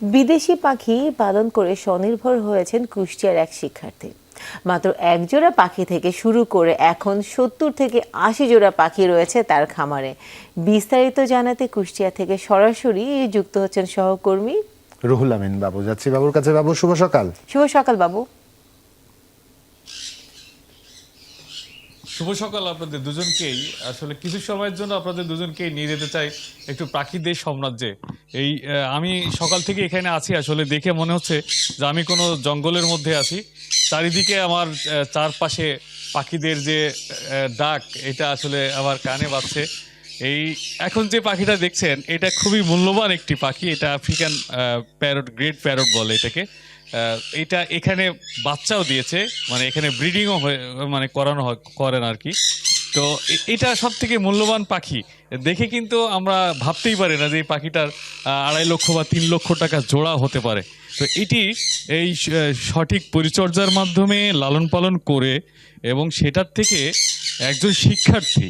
বিদেশি পাখি পালন করে স্বনির্ভর হয়েছেন কুষ্টিয়ার এক শিক্ষার্থী। মাত্র এক জোড়া পাখি থেকে শুরু করে এখন সত্তর থেকে আশি জোড়া পাখি রয়েছে তার খামারে। বিস্তারিত জানাতে কুষ্টিয়া থেকে সরাসরি যুক্ত হচ্ছেন সহকর্মী রুহুল আমিন বাবু। যাচ্ছি বাবুর কাছে। বাবু শুভ সকাল। শুভ সকাল বাবু। শুভ সকাল আপনাদের দুজনকেই। আসলে কিছু সময়ের জন্য আপনাদের দুজনকেই নিয়ে যেতে চাই একটু পাখিদের সাম্রাজ্যে। এই আমি সকাল থেকে এখানে আছি আসলে, দেখে মনে হচ্ছে যে আমি কোনো জঙ্গলের মধ্যে আছি। চারিদিকে আমার চারপাশে পাখিদের যে ডাক, এটা আসলে আমার কানে বাজছে। এই, এখন যে পাখিটা দেখছেন, এটা খুবই মূল্যবান একটি পাখি, এটা আফ্রিকান প্যারট গ্রেট প্যারট বলে এটাকে। এটা এখানে বাচ্চাও দিয়েছে মানে এখানে ব্রিডিংও মানে করানো হয়, করেন আর কি। তো এটা সব থেকে মূল্যবান পাখি। দেখে কিন্তু আমরা ভাবতেই পারি না যে এই পাখিটার আড়াই লক্ষ বা তিন লক্ষ টাকা জোড়া হতে পারে। তো এটি এই সঠিক পরিচর্যার মাধ্যমে লালন পালন করে এবং সেটার থেকে একজন শিক্ষার্থী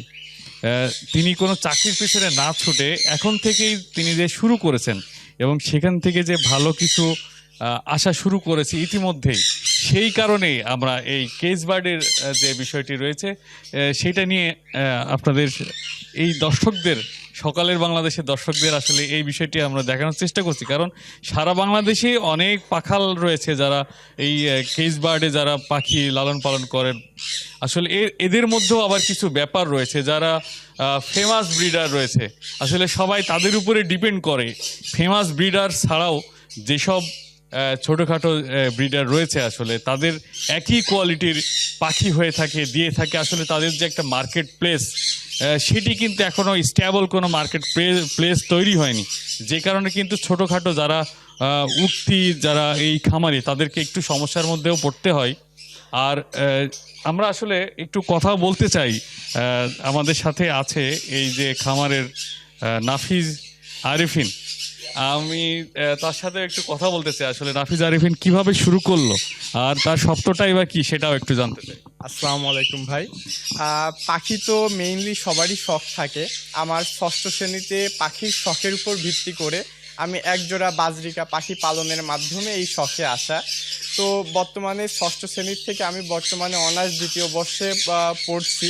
তিনি কোনো চাকরির পেছনে না ছুটে এখন থেকেই তিনি যে শুরু করেছেন এবং সেখান থেকে যে ভালো কিছু আসা শুরু করেছে ইতিমধ্যেই সেই কারণেই আমরা এই কেস বার্ডের যে বিষয়টি রয়েছে সেটা নিয়ে আপনাদের এই দর্শকদের, সকালের বাংলাদেশের দর্শকদের আসলে এই বিষয়টি আমরা দেখানোর চেষ্টা করছি। কারণ সারা বাংলাদেশে অনেক পাখাল রয়েছে যারা এই কেস বার্ডে যারা পাখি লালন পালন করেন। আসলে এদের মধ্যেও আবার কিছু ব্যাপার রয়েছে যারা ফেমাস ব্রিডার রয়েছে। আসলে সবাই তাদের উপরে ডিপেন্ড করে। ফেমাস ব্রিডার ছাড়াও যেসব ছোটোখাটো ব্রিডার রয়েছে আসলে। তাদের একই কোয়ালিটির পাখি হয়ে থাকে, দিয়ে থাকে। আসলে তাদের যে একটা মার্কেট প্লেস সেটি কিন্তু এখনও স্ট্যাবল কোনো মার্কেট প্লেস তৈরি হয়নি। যে কারণে কিন্তু ছোটোখাটো যারা উঠতি, যারা এই খামারি, তাদেরকে একটু সমস্যার মধ্যেও পড়তে হয়। আর আমরা আসলে একটু কথা বলতে চাই আমাদের সাথে আছে এই যে খামারের নাফিজ আরিফিন। আমি তার সাথে একটু কথা বলতে চাই। আসলে নাফিজ আরিফিন কীভাবে শুরু করল? আর তার সপ্তটাই বা কি, সেটাও একটু জানতে চাই। আসসালামু আলাইকুম ভাই। পাখি তো মেইনলি সবারই শখ থাকে। আমার ষষ্ঠ শ্রেণীতে পাখির শখের উপর ভিত্তি করে আমি একজোড়া বাজরিকা পাখি পালনের মাধ্যমে এই শখে আসা। তো বর্তমানে ষষ্ঠ শ্রেণির থেকে আমি বর্তমানে অনার্স দ্বিতীয় বর্ষে পড়ছি।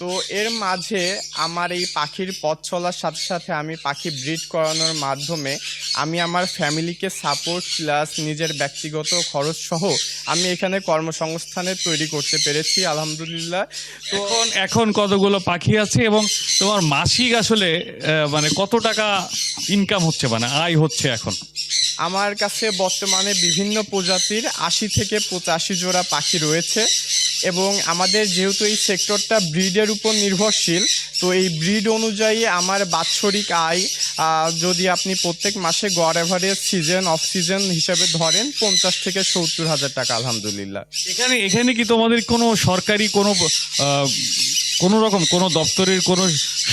তো এর মাঝে আমার এই পাখির পথ চলার সাথে সাথে আমি পাখি ব্রিড করানোর মাধ্যমে আমি আমার ফ্যামিলিকে সাপোর্ট প্লাস নিজের ব্যক্তিগত খরচ সহ আমি এখানে কর্মসংস্থানের তৈরি করতে পেরেছি, আলহামদুলিল্লাহ। তো এখন কতগুলো পাখি আছে এবং তোমার মাসিক আসলে মানে কত টাকা ইনকাম হচ্ছে মানে আয় হচ্ছে এখন? আমার কাছে বর্তমানে বিভিন্ন প্রজাতির আশি থেকে পঁচাশি জোড়া পাখি রয়েছে এবং আমাদের যেহেতু এই সেক্টরটা ব্রিডের উপর নির্ভরশীল, তো এই ব্রিড অনুযায়ী আমার বাৎসরিক আয় যদি আপনি প্রত্যেক মাসে গড় অ্যাভারেজ সিজন অফ সিজন হিসাবে ধরেন, পঞ্চাশ থেকে সত্তর হাজার টাকা, আলহামদুলিল্লাহ। এখানে এখানে কি তোমাদের কোনো সরকারি কোনো কোনো রকম কোনো দপ্তরের কোনো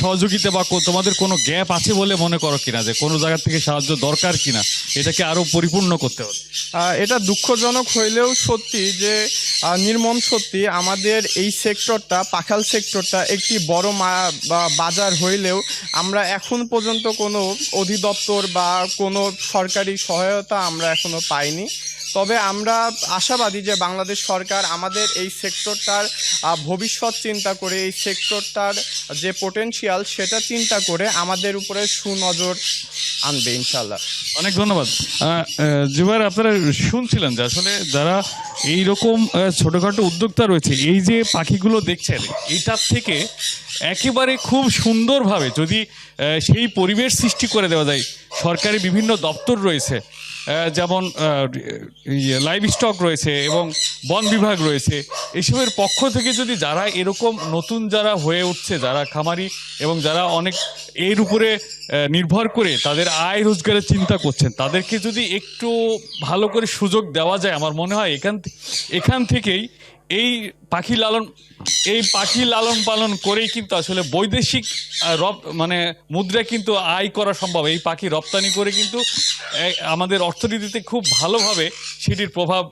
সহযোগিতা বা তোমাদের কোনো গ্যাপ আছে বলে মনে করো কিনা যে কোনো জায়গা থেকে সাহায্য দরকার কিনা? এটাকে আরও পরিপূর্ণ করতে হবে। এটা দুঃখজনক হইলেও সত্যি যে নির্মম সত্যি আমাদের এই সেক্টরটা, পাখাল সেক্টরটা একটি বড় বাজার হইলেও আমরা এখন পর্যন্ত কোনো অধিদপ্তর বা কোনো সরকারি সহায়তা আমরা এখনও পাইনি। তবে আমরা আশাবাদী যে বাংলাদেশ সরকার আমাদের এই সেক্টরটার ভবিষ্যৎ চিন্তা করে, এই সেক্টরটার যে পোটেনশিয়াল সেটা চিন্তা করে আমাদের উপরে সুনজর আনবে ইনশাল্লাহ অনেক ধন্যবাদ। জুবাইর, আপনারা শুনছিলেন যে আসলে যারা এই রকম ছোটোখাটো উদ্যোক্তা রয়েছে, এই যে পাখিগুলো দেখছেন, এটার থেকে একেবারে খুব সুন্দরভাবে যদি সেই পরিবেশ সৃষ্টি করে দেওয়া যায় সরকারি বিভিন্ন দপ্তর রয়েছে যেমন লাইভ স্টক রয়েছে এবং বন বিভাগ রয়েছে। এসবের পক্ষ থেকে যদি যারা এরকম নতুন যারা হয়ে উঠছে, যারা খামারি এবং যারা অনেক এর উপরে নির্ভর করে তাদের আয় রোজগারের চিন্তা করছেন, তাদেরকে যদি একটু ভালো করে সুযোগ দেওয়া যায়, আমার মনে হয় এখান এখান থেকেই এই পাখি লালন এই পাখি লালন পালন করেই কিন্তু আসলে বৈদেশিক রপ মানে মুদ্রা কিন্তু আয় করা সম্ভব। এই পাখি রপ্তানি করে কিন্তু আমাদের অর্থনীতিতে খুব ভালোভাবে সেটির প্রভাব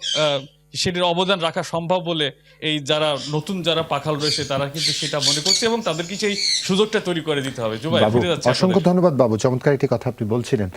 সেটির অবদান রাখা সম্ভব বলে এই যারা নতুন যারা পাখাল রয়েছে তারা কিন্তু সেটা মনে করছে এবং তাদেরকে সেই সুযোগটা তৈরি করে দিতে হবে। অসংখ্য ধন্যবাদ বাবু চমৎকার একটি কথা আপনি বলছিলেন।